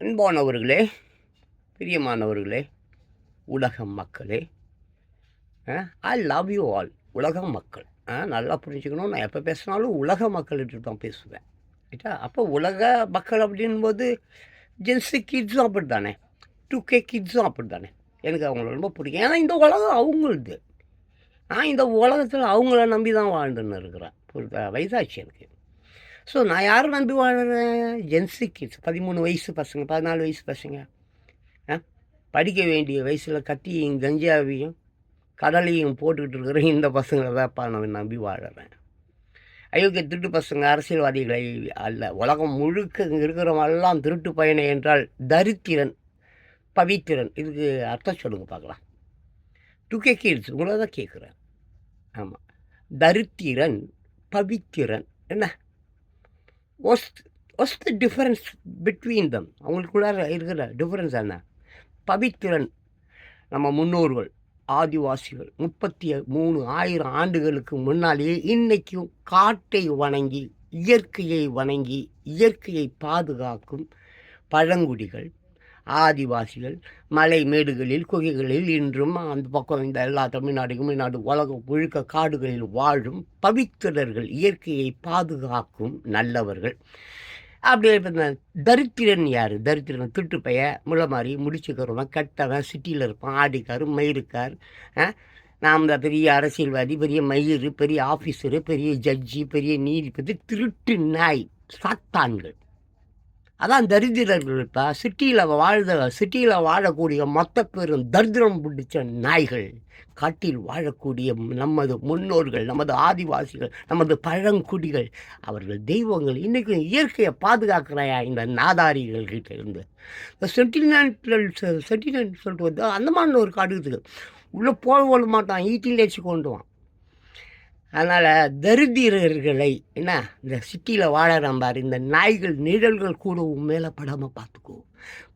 அன்பானவர்களே பிரியமானவர்களே உலக மக்களே ஐ லவ் யூ ஆல் உலக மக்கள். ஆ, நல்லா புரிஞ்சுக்கணும். நான் எப்போ பேசினாலும் உலக மக்கள்கிட்ட தான் பேசுவேன். ரைட்டா அப்போ உலக மக்கள் அப்படின்போது ஜென்ஸு கிட்ஸும் அப்படி தானே டூ கே கிட்ஸும் அப்படி தானே எனக்கு அவங்கள ரொம்ப பிடிக்கும். ஏன்னா இந்த உலகம் அவங்களுது. நான் இந்த உலகத்தில் அவங்கள நம்பி தான் வாழ்ந்துன்னு இருக்கிறேன். புரியுதா? வயசாச்சு எனக்கு. ஸோ நான் யார் நம்பி வாழ்கிறேன் ஜென்ஸு கிட்ஸ் பதிமூணு வயசு பசங்க பதினாலு வயசு பசங்க. ஆ? படிக்க வேண்டிய வயசில் கத்தியும் கஞ்சாவையும் கடலையும் போட்டுக்கிட்டு இருக்கிற இந்த பசங்களை தான்ப்பா நான் நம்பி வாழறேன். அயோக்கிய திருட்டு பசங்க அரசியல்வாதிகளை அல்ல உலகம் முழுக்க இருக்கிறவங்கெல்லாம் திருட்டு பயணம் என்றால் தரித்திரன் பவித்திரன். இதுக்கு அர்த்தம் சொல்லுங்க பார்க்கலாம். டூ கே கிட்ஸ் உங்களை தான் கேட்குறேன். ஆமாம் தரித்திரன் பவித்திரன். என்ன? ஒஸ் ஒஸ் த டிஃப்ரென்ஸ் பிட்வீன் தம் அவங்களுக்குள்ளார இருக்கிற டிஃப்ரென்ஸ் என்ன? பவித்திரன் நம்ம முன்னோர்கள் ஆதிவாசிகள் முப்பத்தி மூணு ஆயிரம் ஆண்டுகளுக்கு முன்னாலேயே இன்றைக்கும் காட்டை வணங்கி இயற்கையை வணங்கி இயற்கையை பாதுகாக்கும் பழங்குடிகள் ஆதிவாசிகள் மலை மேடுகளில் குகைகளில் இன்றும் அந்த பக்கம் இந்த எல்லா தமிழ்நாடு தமிழ்நாடு உலகம் முழுக்க காடுகளில் வாழும் பவித்திரர்கள் இயற்கையை பாதுகாக்கும் நல்லவர்கள். அப்படியே இப்ப இந்த தரித்திரன் யார்? தரித்திரன் திட்டுப்பைய முளமாரி முளை மாதிரி முடிச்சுக்கிறவன் கெட்டவன் சிட்டியில் இருப்பான் ஆடிக்கார் மயிருக்கார் ஆ? நாம் இந்த பெரிய அரசியல்வாதி பெரிய மயிறு பெரிய ஆஃபீஸரு பெரிய ஜட்ஜி பெரிய நீதிபதி திருட்டு நாய் சாத்தான்கள். அதான் தரித்திரர்கள் இப்போ சிட்டியில் வாழ்ந்த சிட்டியில் வாழக்கூடிய மொத்த பேரும் தரித்திரம் பிடிச்ச நாய்கள். காட்டில் வாழக்கூடிய நமது முன்னோர்கள் நமது ஆதிவாசிகள் நமது பழங்குடிகள் அவர்கள் தெய்வங்கள் இன்றைக்கி இயற்கையை பாதுகாக்கிறாயா இந்த நாதாரிகள் கிட்ட இருந்து? இந்த செட்டிநாட்டில் செட்டிநாட் சொல்லிட்டு வந்து அந்தமான ஒரு காடு இருக்குது. உள்ளே போக மாட்டான் ஈட்டில் வச்சு கொண்டுவான். அதனால் தரித்திரர்களை என்ன இந்த சிட்டியில் வாழறான் பாரு இந்த நாய்கள் நிழல்கள் கூட மேலே படாமல் பார்த்துக்கோ.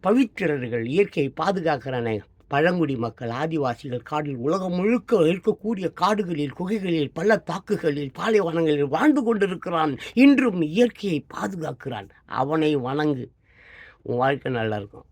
பவித்திரர்கள் இயற்கையை பாதுகாக்கிறானே. பழங்குடி மக்கள் ஆதிவாசிகள் காடில் உலகம் முழுக்க இருக்கக்கூடிய காடுகளில் குகைகளில் பள்ளத்தாக்குகளில் பாலைவனங்களில் வாழ்ந்து கொண்டிருக்கிறான். இன்றும் இயற்கையை பாதுகாக்கிறான். அவனை வணங்கு. உன் வாழ்க்கை நல்லாயிருக்கும்